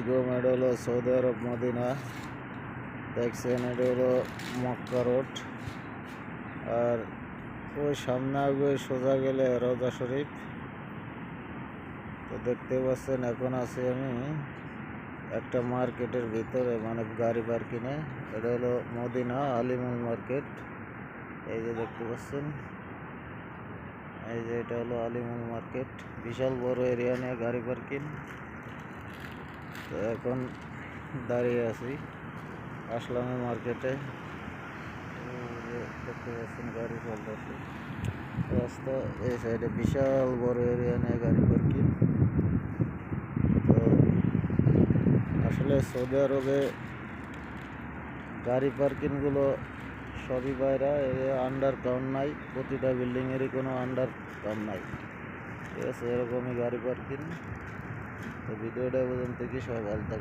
আলাইকুম এটা হলো সৌদি আরব মদিনা দেখছেন এটা হলো মক্কা রোড আর ওই সামনে আগে সোজা গেলে রোজা শরীফ। তো দেখতে পাচ্ছেন, এখন আছি আমি একটা মার্কেটের ভিতরে মানে গাড়ি পার্কিংয়ে। এটা হলো মদিনা আলিমুল মার্কেট। এই যে দেখতে পাচ্ছেন, এই যে এটা হলো আলিমুল মার্কেট। বিশাল বড় এরিয়া নিয়ে গাড়ি পার্কিং। তো এখন দাঁড়িয়ে আছি। আসলাম মার্কেটে দেখতে পাচ্ছেন গাড়ি চলতেছে। রাস্তা এই সাইডে বিশাল বড় এরিয়া নিয়ে গাড়ি পার্কিং তো আসলে সৌদি আরবে গাড়ি পার্কিংগুলো সবই বাইরা আন্ডার কাউন্ট নাই, প্রতিটা বিল্ডিংয়েরই কোনো আন্ডার নাই। ঠিক আছে, এরকমই গাড়ি পার্কিং তো ভিডিওটা পর্যন্ত কি সবাই ভালো থাকবে